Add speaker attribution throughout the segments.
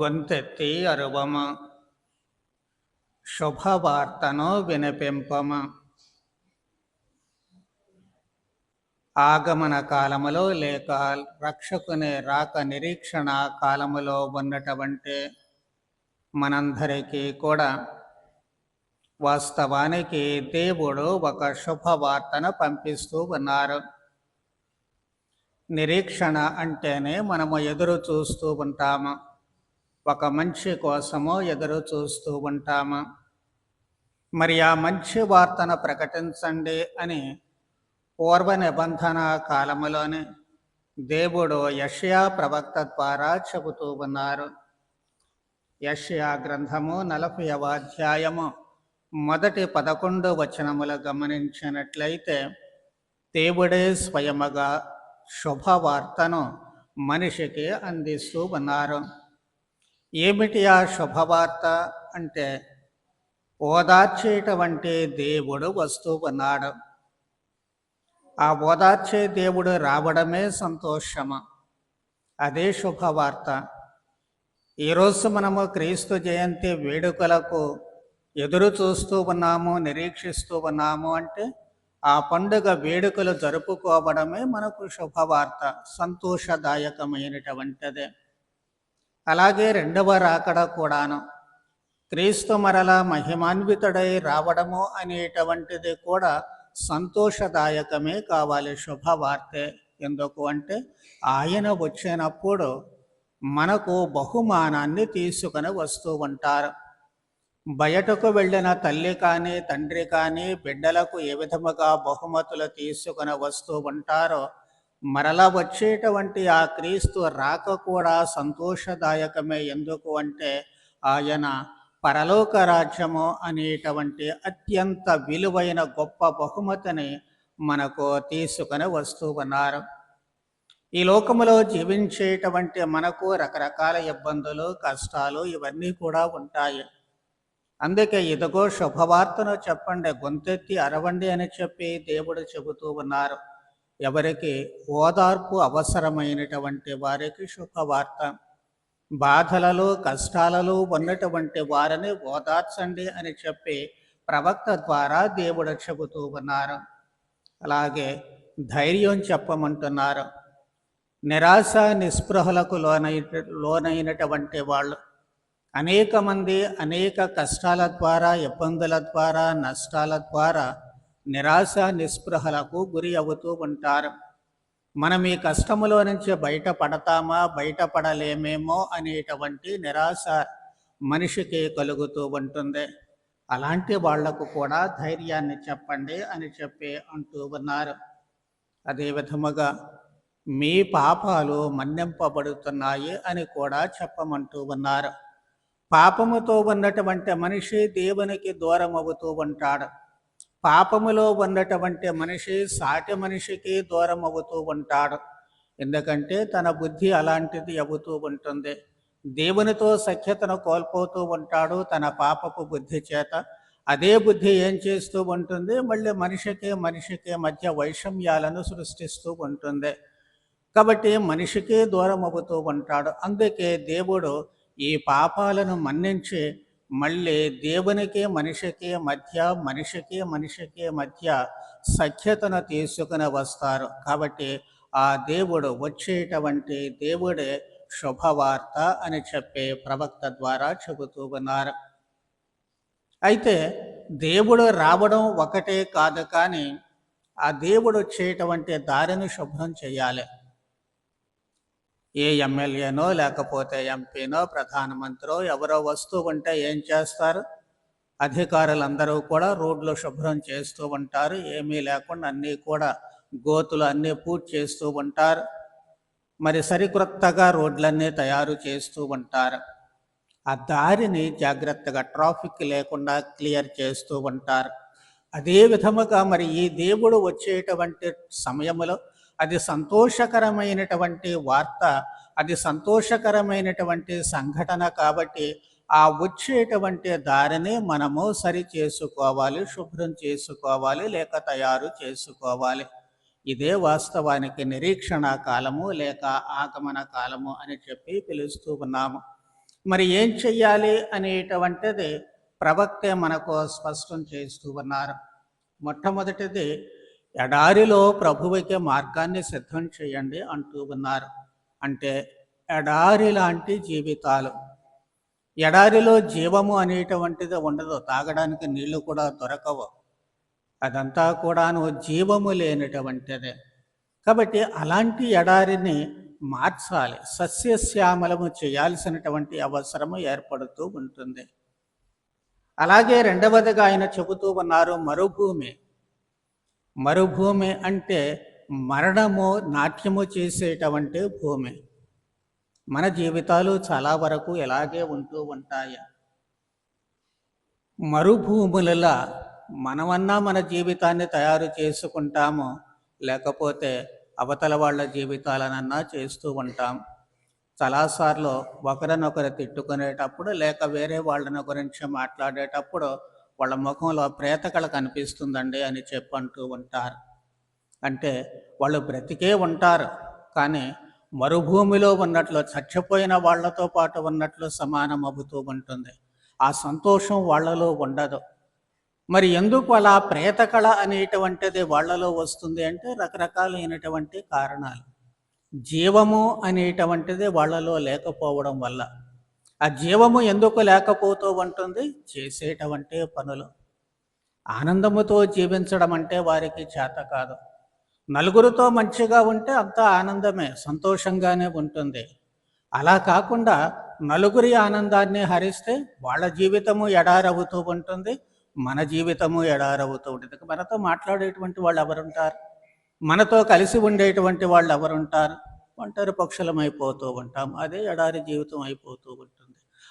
Speaker 1: గొంతెత్తి అరువము శుభవార్తను వినిపింపము ఆగమన కాలములో లేక రక్షకుని రాక నిరీక్షణ కాలములో ఉన్నటువంటి మనందరికీ కూడా వాస్తవానికి దేవుడు ఒక శుభవార్తను పంపిస్తూ ఉన్నారు. నిరీక్షణ అంటేనే మనము ఎదురు చూస్తూ ఉంటాము. ఒక మంచి కోసము ఎదురు చూస్తూ ఉంటాము? మరి ఆ మంచి వార్తను ప్రకటించండి అని పూర్వ నిబంధన కాలములోనే దేవుడు యషయా ప్రవక్త ద్వారా చెబుతూ ఉన్నారు. యషయా గ్రంథము నలభైవ అధ్యాయము మొదటి పదకొండు వచనములు గమనించినట్లయితే దేవుడే స్వయముగా శుభవార్తను మనిషికి అందిస్తూ ఉన్నారు. ఏమిటి ఆ శుభవార్త? అంటే ఓదార్చేటువంటి దేవుడు వస్తూ ఉన్నాడు ఆ ఓదార్చే దేవుడు రావడమే సంతోషము. అదే శుభవార్త. ఈరోజు మనము క్రీస్తు జయంతి వేడుకలకు ఎదురు చూస్తూ ఉన్నాము నిరీక్షిస్తూ ఉన్నాము అంటే ఆ పండుగ వేడుకలు జరుపుకోవడమే మనకు శుభవార్త సంతోషదాయకమైనటువంటిదే. అలాగే రెండవ రాకడ కూడాను. క్రీస్తు మరల మహిమాన్వితుడై రావడము అనేటువంటిది కూడా సంతోషదాయకమే కావాలి శుభవార్తే. ఎందుకు అంటే ఆయన వచ్చినప్పుడు మనకు బహుమానాన్ని తీసుకుని వస్తూ ఉంటారు. బయటకు వెళ్ళిన తల్లి కానీ తండ్రి కానీ బిడ్డలకు ఏ విధముగా బహుమతులు తీసుకుని వస్తూ ఉంటారో మరలా వచ్చేటువంటి ఆ క్రీస్తు రాక కూడా సంతోషదాయకమే ఎందుకు అంటే ఆయన పరలోక రాజ్యము అనేటువంటి అత్యంత విలువైన గొప్ప బహుమతిని మనకు తీసుకుని వస్తూ ఉన్నారు. ఈ లోకములో జీవించేటువంటి మనకు రకరకాల ఇబ్బందులు కష్టాలు ఇవన్నీ కూడా ఉంటాయి. అందుకే ఇదిగో శుభవార్తను చెప్పండి గొంతెత్తి అరవండి అని చెప్పి దేవుడు చెబుతూ ఉన్నారు. ఎవరికి ఓదార్పు అవసరమైనటువంటి వారికి శుభవార్త. బాధలలో కష్టాలలో ఉన్నటువంటి వారిని ఓదార్చండి అని చెప్పి ప్రవక్త ద్వారా దేవుడు చెబుతూ ఉన్నారు. అలాగే ధైర్యం చెప్పమంటున్నారు. నిరాశ నిస్పృహలకు లోనై లోనైనటువంటి వాళ్ళు అనేక మంది అనేక కష్టాల ద్వారా ఇబ్బందుల ద్వారా నష్టాల ద్వారా నిరాశ నిస్పృహలకు గురి అవుతూ ఉంటారు. మనం ఈ కష్టములో నుంచి బయటపడతామా బయటపడలేమేమో అనేటువంటి నిరాశ మనిషికి కలుగుతూ ఉంటుంది. అలాంటి వాళ్ళకు కూడా ధైర్యాన్ని చెప్పండి అని చెప్పి అంటూ ఉన్నారు. అదే విధముగా మీ పాపాలు మన్నింపబడుతున్నాయి అని కూడా చెప్పమంటూ ఉన్నారు. పాపముతో ఉన్నటువంటి మనిషి దేవునికి దూరం అవుతూ ఉంటాడు. పాపములో ఉన్నటువంటి మనిషి సాటి మనిషికి దూరం అవుతూ ఉంటాడు. ఎందుకంటే తన బుద్ధి అలాంటిది అవుతూ ఉంటుంది. దేవునితో సఖ్యతను కోల్పోతూ ఉంటాడు తన పాపపు బుద్ధి చేత. అదే బుద్ధి ఏం చేస్తూ ఉంటుంది? మళ్ళీ మనిషికి మనిషికి మధ్య వైషమ్యాలను సృష్టిస్తూ ఉంటుంది. కాబట్టి మనిషికి దూరం అవుతూ ఉంటాడు. అందుకే దేవుడు ఈ పాపాలను మన్నించి మళ్ళీ దేవునికి మనిషికి మధ్య మనిషికి మనిషికి మధ్య సఖ్యతను తీసుకుని వస్తారు. కాబట్టి ఆ దేవుడు వచ్చేటువంటి దేవుడే శుభవార్త అని చెప్పే ప్రవక్త ద్వారా చెబుతూ ఉన్నారు. అయితే దేవుడు రావడం ఒకటే కాదు కానీ ఆ దేవుడు వచ్చేటువంటి దారిని శుభ్రం చేయాలి. ఏ ఎమ్మెల్యేనో లేకపోతే ఎంపీనో ప్రధానమంత్రో ఎవరో వస్తూ ఉంటే ఏం చేస్తారు? అధికారులందరూ కూడా రోడ్లు శుభ్రం చేస్తూ ఉంటారు. ఏమీ లేకుండా అన్నీ కూడా గోతులు అన్నీ పూర్తి చేస్తూ ఉంటారు. మరి సరికొత్తగా రోడ్లన్నీ తయారు చేస్తూ ఉంటారు. ఆ దారిని జాగ్రత్తగా ట్రాఫిక్ లేకుండా క్లియర్ చేస్తూ ఉంటారు. అదే విధముగా మరి ఈ దేవుడు వచ్చేటువంటి సమయంలో అది సంతోషకరమైనటువంటి వార్త అది సంతోషకరమైనటువంటి సంఘటన కాబట్టి ఆ వచ్చేటువంటి దారిని మనము సరి చేసుకోవాలి శుభ్రం చేసుకోవాలి లేక తయారు చేసుకోవాలి. ఇదే వాస్తవానికి నిరీక్షణ కాలము లేక ఆగమన కాలము అని చెప్పి పిలుస్తూ ఉన్నాము. మరి ఏం చెయ్యాలి అనేటువంటిది ప్రవక్తే మనకు స్పష్టం చేస్తూ ఉన్నారు. మొట్టమొదటిది ఎడారిలో ప్రభువుకి మార్గాన్ని సిద్ధం చేయండి అంటూ ఉన్నారు. అంటే ఎడారి లాంటి జీవితాలు. ఎడారిలో జీవము అనేటువంటిది ఉండదు. తాగడానికి నీళ్ళు కూడా దొరకవు. అదంతా కూడాను జీవము లేనటువంటిదే. కాబట్టి అలాంటి ఎడారిని మార్చాలి. సస్యశ్యామలము చేయాల్సినటువంటి అవసరము ఏర్పడుతూ ఉంటుంది. అలాగే రెండవదిగా ఆయన చెబుతూ ఉన్నారు మరుభూమి. మరుభూమి అంటే మరణము నాట్యము చేసేటువంటి భూమి. మన జీవితాలు చాలా వరకు ఎలాగే ఉంటూ ఉంటాయి. మరుభూములలో మనమన్నా మన జీవితాన్ని తయారు చేసుకుంటాము లేకపోతే అవతల వాళ్ళ జీవితాలనన్నా చేస్తూ ఉంటాం. చాలాసార్లు ఒకరినొకరు తిట్టుకునేటప్పుడు లేక వేరే వాళ్ళని గురించి మాట్లాడేటప్పుడు వాళ్ళ ముఖంలో ప్రేతకళ కనిపిస్తుందండి అని చెప్పంటూ ఉంటారు. అంటే వాళ్ళు బ్రతికే ఉంటారు. కానీ మరుభూమిలో ఉన్నట్లు చచ్చిపోయిన వాళ్ళతో పాటు ఉన్నట్లు సమానం అవుతూ ఉంటుంది. ఆ సంతోషం వాళ్ళలో ఉండదు. మరి ఎందుకు అలా ప్రేతకళ అనేటువంటిది వాళ్ళలో వస్తుంది అంటే రకరకాలైనటువంటి కారణాలు. జీవము అనేటువంటిది వాళ్ళలో లేకపోవడం వల్ల. ఆ జీవము ఎందుకు లేకపోతూ ఉంటుంది? చేసేటవంటి పనులు. ఆనందముతో జీవించడం అంటే వారికి చేత కాదు. నలుగురితో మంచిగా ఉంటే అంతా ఆనందమే సంతోషంగానే ఉంటుంది. అలా కాకుండా నలుగురి ఆనందాన్ని హరిస్తే వాళ్ళ జీవితము ఎడారవుతూ ఉంటుంది మన జీవితము ఎడారవుతూ ఉంటుంది. మనతో మాట్లాడేటువంటి వాళ్ళు ఎవరుంటారు? మనతో కలిసి ఉండేటువంటి వాళ్ళు ఎవరుంటారు? ఒంటరి పక్షులం అయిపోతూ ఉంటాం. అదే ఎడారి జీవితం అయిపోతూ ఉంటుంది.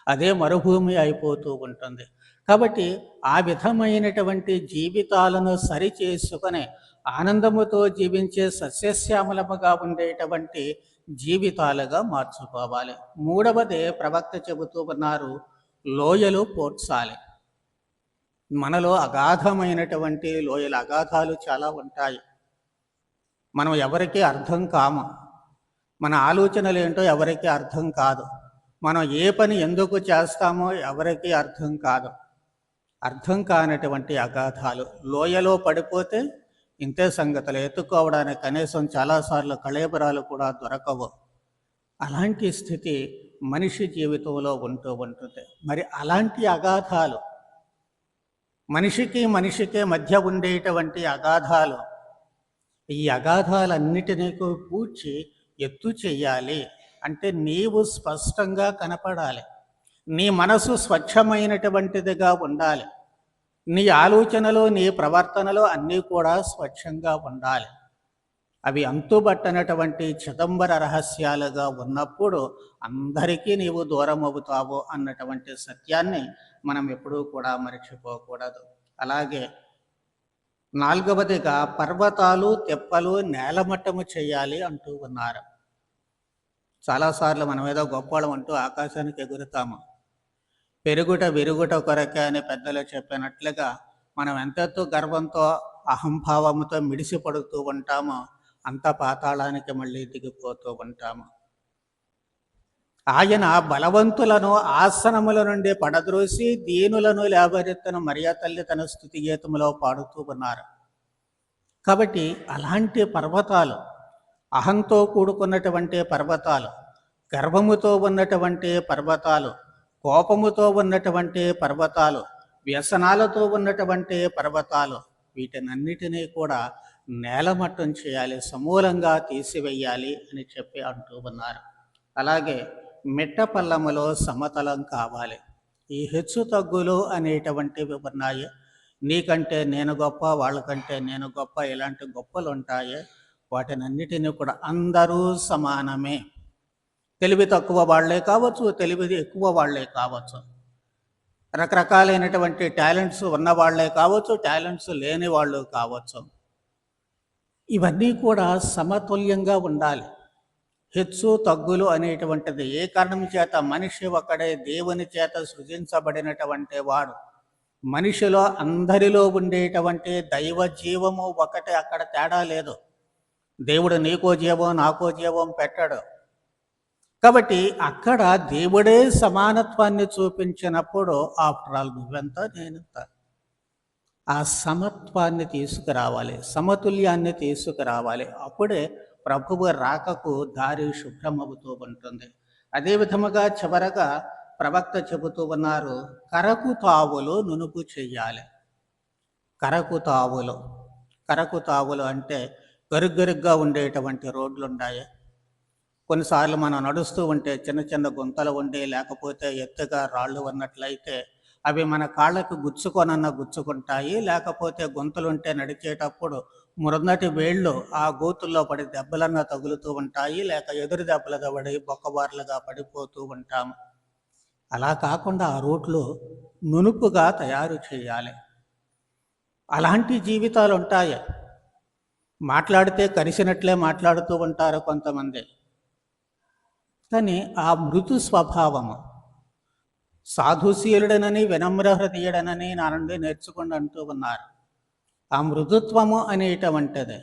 Speaker 1: అదే మరుభూమి అయిపోతూ ఉంటుంది. కాబట్టి ఆ విధమైనటువంటి జీవితాలను సరిచేసుకుని ఆనందముతో జీవించే సస్యశ్యామలముగా ఉండేటువంటి జీవితాలుగా మార్చుకోవాలి. మూడవదే ప్రవక్త చెబుతూ ఉన్నారు లోయలు పోడ్చాలి మనలో అగాధమైనటువంటి లోయల అగాధాలు చాలా ఉంటాయి. మనం ఎవరికీ అర్థం కాము. మన ఆలోచనలు ఏంటో ఎవరికీ అర్థం కాదు. మనం ఏ పని ఎందుకు చేస్తామో ఎవరికీ అర్థం కాదు. అర్థం కానటువంటి అగాధాలు లోయలో పడిపోతే ఇంతే సంగతులు. ఎత్తుకోవడానికి కనీసం చాలాసార్లు కళేబరాలు కూడా దొరకవు. అలాంటి స్థితి మనిషి జీవితంలో ఉంటూ ఉంటుంది. మరి అలాంటి అగాధాలు మనిషికి మనిషికే మధ్య ఉండేటువంటి అగాధాలు ఈ అగాధాలన్నిటినీ పూడ్చి ఎత్తు చెయ్యాలి అంటే నీవు స్పష్టంగా కనపడాలి. నీ మనసు స్వచ్ఛమైనటువంటిదిగా ఉండాలి. నీ ఆలోచనలు నీ ప్రవర్తనలు అన్నీ కూడా స్వచ్ఛంగా ఉండాలి. అవి అంతుబట్టనటువంటి చిదంబర రహస్యాలుగా ఉన్నప్పుడు అందరికీ నీవు దూరం అవుతావు అన్నటువంటి సత్యాన్ని మనం ఎప్పుడూ కూడా మర్చిపోకూడదు. అలాగే నాలుగవదిగా పర్వతాలు తెప్పలు నేలమట్టము చేయాలి అంటూ ఉన్నారు. చాలాసార్లు మనం ఏదో గొప్పవాళ్ళం అంటూ ఆకాశానికి ఎగురుతాము. పెరుగుట విరుగుట కొరకే అని పెద్దలు చెప్పినట్లుగా మనం ఎంతెత్తు గర్వంతో అహంభావంతో మిడిసిపడుతూ ఉంటామో అంత పాతాళానికి మళ్ళీ దిగిపోతూ ఉంటాము. ఆయన బలవంతులను ఆసనముల నుండి పడద్రోసి దీనులను లేవరెత్తను మరియా తల్లి తన స్థుతి గీతములో పాడుతూ ఉన్నారు. కాబట్టి అలాంటి పర్వతాలు అహంతో కూడుకున్నటువంటి పర్వతాలు గర్వముతో ఉన్నటువంటి పర్వతాలు కోపముతో ఉన్నటువంటి పర్వతాలు వ్యసనాలతో ఉన్నటువంటి పర్వతాలు వీటినన్నిటినీ కూడా నేలమట్టం చేయాలి సమూలంగా తీసివేయాలి అని చెప్పి అంటూ ఉన్నారు. అలాగే మిట్ట పల్లములో సమతలం కావాలి. ఈ హెచ్చు తగ్గులు అనేటువంటివి ఉన్నాయి. నీకంటే నేను గొప్ప వాళ్ళకంటే నేను గొప్ప ఇలాంటి గొప్పలు ఉంటాయి. వాటినన్నిటినీ కూడా అందరూ సమానమే. తెలివి తక్కువ వాళ్ళే కావచ్చు తెలివి ఎక్కువ వాళ్ళే కావచ్చు. రకరకాలైనటువంటి టాలెంట్స్ ఉన్నవాళ్ళే కావచ్చు టాలెంట్స్ లేని వాళ్ళు కావచ్చు. ఇవన్నీ కూడా సమతుల్యంగా ఉండాలి. హెచ్చు తగ్గులు అనేటువంటిది ఏ కారణం చేత మనిషి ఒకడే దేవుని చేత సృజించబడినటువంటి వాడు? మనిషిలో అందరిలో ఉండేటువంటి దైవ జీవము ఒకటే అక్కడ తేడా లేదు. దేవుడు నీకో జీవం నాకో జీవం పెట్టాడు. కాబట్టి అక్కడ దేవుడే సమానత్వాన్ని చూపించినప్పుడు ఆఫ్టర్ ఆల్ నువ్వెంత నేనెంత? ఆ సమత్వాన్ని తీసుకురావాలి సమతుల్యాన్ని తీసుకురావాలి. అప్పుడే ప్రభువు రాకకు దారి శుభ్రమవుతూ ఉంటుంది. అదే విధముగా చివరగా ప్రవక్త చెబుతూ ఉన్నారు కరకు తావులు నునుపు చెయ్యాలి కరకు తావులు కరకు తావులు అంటే గరుగ్గరుగ్గా ఉండేటువంటి రోడ్లు ఉన్నాయి కొన్నిసార్లు మనం నడుస్తూ ఉంటే చిన్న చిన్న గుంతలు ఉండి లేకపోతే ఎత్తుగా రాళ్ళు ఉన్నట్లయితే అవి మన కాళ్ళకు గుచ్చుకొనన్న గుచ్చుకుంటాయి. లేకపోతే గుంతలుంటే నడిచేటప్పుడు మురన్నటి వేళ్ళు ఆ గోతుల్లో పడి దెబ్బలన్నా తగులుతూ ఉంటాయి. లేక ఎదురు దెబ్బలుగా పడి బొక్కబార్లుగా పడిపోతూ ఉంటాము. అలా కాకుండా ఆ రోడ్లు నునుపుగా తయారు చేయాలి. అలాంటి జీవితాలు ఉంటాయి మాట్లాడితే కలిసినట్లే మాట్లాడుతూ ఉంటారు కొంతమంది. కానీ ఆ మృదు స్వభావము సాధుశీలుడనని వినమ్ర హృదయుడనని నా నుండి నేర్చుకుని అంటూ ఉన్నారు. ఆ మృదుత్వము అనేటువంటిది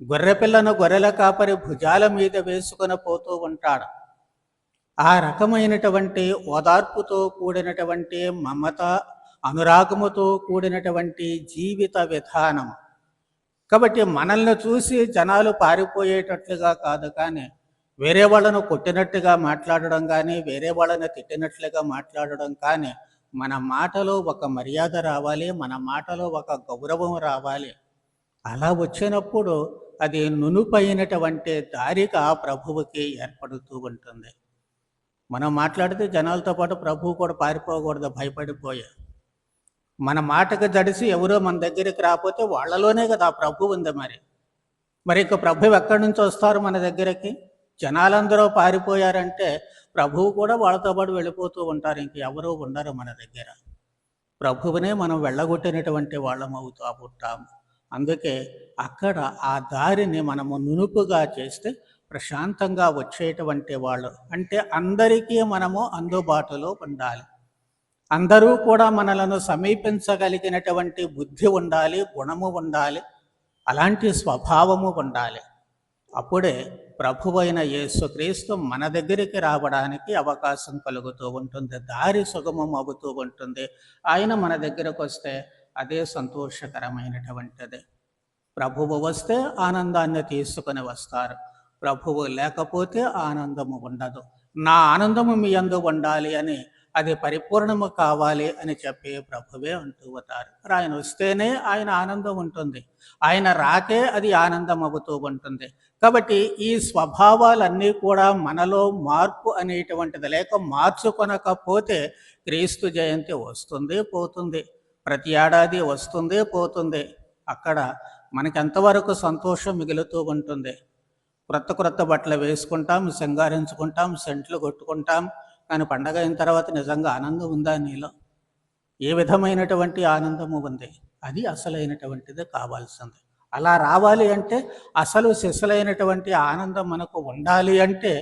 Speaker 1: గొర్రెపిల్లను గొర్రెల కాపరి భుజాల మీద వేసుకొని పోతూ ఉంటాడు. ఆ రకమైనటువంటి ఓదార్పుతో కూడినటువంటి మమత అనురాగముతో కూడినటువంటి జీవిత విధానం కాబట్టి మనల్ని చూసి జనాలు పారిపోయేటట్లుగా కాదు కానీ వేరే వాళ్ళను కొట్టినట్టుగా మాట్లాడడం కానీ వేరే వాళ్ళని తిట్టినట్లుగా మాట్లాడడం కానీ మన మాటలో ఒక మర్యాద రావాలి మన మాటలో ఒక గౌరవం రావాలి. అలా వచ్చినప్పుడు అది నునుపైనటువంటి దారిగా ప్రభువుకి ఏర్పడుతూ ఉంటుంది. మనం మాట్లాడితే జనాలతో పాటు ప్రభువు కూడా పారిపోకూడదు భయపడిపోయే. మన మాటకు తడిసి ఎవరో మన దగ్గరికి రాకపోతే వాళ్ళలోనే కదా ఆ ప్రభు ఉంది మరి. మరి ఇక ప్రభు ఎక్కడి నుంచి వస్తారు మన దగ్గరికి? జనాలందరూ పారిపోయారంటే ప్రభువు కూడా వాళ్ళతో పాటు వెళ్ళిపోతూ ఉంటారు. ఇంక ఎవరూ ఉండరు మన దగ్గర. ప్రభువునే మనం వెళ్ళగొట్టినటువంటి వాళ్ళం అవుతూ ఉంటాము అందుకే అక్కడ ఆ దారిని మనము నునుపుగా చేస్తే ప్రశాంతంగా వచ్చేటువంటి వాళ్ళు. అంటే అందరికీ మనము అందుబాటులో ఉండాలి. అందరూ కూడా మనలను సమీపించగలిగినటువంటి బుద్ధి ఉండాలి గుణము ఉండాలి అలాంటి స్వభావము ఉండాలి. అప్పుడే ప్రభువైన యేసుక్రీస్తు మన దగ్గరికి రావడానికి అవకాశం కలుగుతూ ఉంటుంది దారి సుగమం అవుతూ ఉంటుంది. ఆయన మన దగ్గరకు వస్తే అదే సంతోషకరమైనటువంటిది. ప్రభువు వస్తే ఆనందాన్ని తీసుకుని వస్తారు. ప్రభువు లేకపోతే ఆనందము ఉండదు. నా ఆనందము మీ అందు ఉండాలి అని అది పరిపూర్ణము కావాలి అని చెప్పి ప్రభువే అంటూ ఉంటారు ఆయన వస్తేనే ఆయన ఆనందం ఉంటుంది. ఆయన రాకే అది ఆనందం అవుతూ ఉంటుంది. కాబట్టి ఈ స్వభావాలన్నీ కూడా మనలో మార్పు అనేటువంటిది లేక మార్చుకొనకపోతే క్రీస్తు జయంతి వస్తుంది పోతుంది. ప్రతి ఏడాది వస్తుంది పోతుంది. అక్కడ మనకి ఎంతవరకు సంతోషం మిగులుతూ ఉంటుంది. క్రొత్త క్రొత్త బట్టలు వేసుకుంటాం సింగారించుకుంటాం సెంట్లు కొట్టుకుంటాం కానీ పండగ అయిన తర్వాత నిజంగా ఆనందం ఉందా నీలో? ఏ విధమైనటువంటి ఆనందము ఉంది? అది అసలైనటువంటిది కావాల్సింది. అలా రావాలి అంటే అసలు సిసలైనటువంటి ఆనందం మనకు ఉండాలి అంటే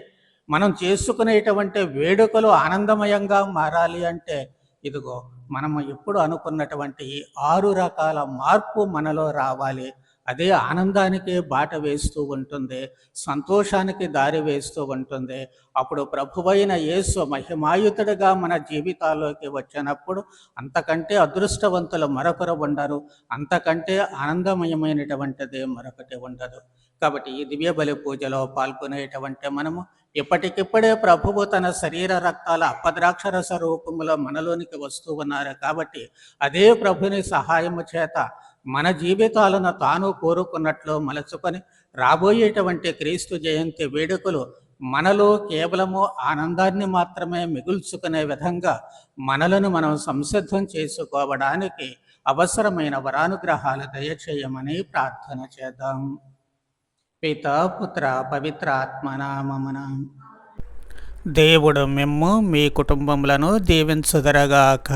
Speaker 1: మనం చేసుకునేటువంటి వేడుకలు ఆనందమయంగా మారాలి అంటే ఇదిగో మనము ఎప్పుడు అనుకున్నటువంటి ఈ ఆరు రకాల మార్పు మనలో రావాలి. అదే ఆనందానికి బాట వేస్తూ ఉంటుంది సంతోషానికి దారి వేస్తూ ఉంటుంది. అప్పుడు ప్రభువైన యేసు మహిమాయుతుడిగా మన జీవితాల్లోకి వచ్చినప్పుడు అంతకంటే అదృష్టవంతులు మరొకరు ఉండరు అంతకంటే ఆనందమయమైనటువంటిది మరొకటి ఉండదు. కాబట్టి ఈ దివ్య బలి పూజలో పాల్గొనేటువంటి మనము ఇప్పటికిప్పుడే ప్రభువు తన శరీర రక్తాల అప్పద్రాక్షరస రూపంలో మనలోనికి వస్తూ ఉన్నారు. కాబట్టి అదే ప్రభుని సహాయము చేత మన జీవితాలను తాను కోరుకున్నట్లు మలచుకొని రాబోయేటువంటి క్రీస్తు జయంతి వేడుకలు మనలో కేవలము ఆనందాన్ని మాత్రమే మిగుల్చుకునే విధంగా మనలను మనం సంసిద్ధం చేసుకోవడానికి అవసరమైన వరానుగ్రహాలు దయచేయమని ప్రార్థన చేద్దాం. పిత పుత్ర పవిత్ర ఆత్మనామమున దేవుడు మిమ్ము మీ కుటుంబములను దీవించుదరగాక.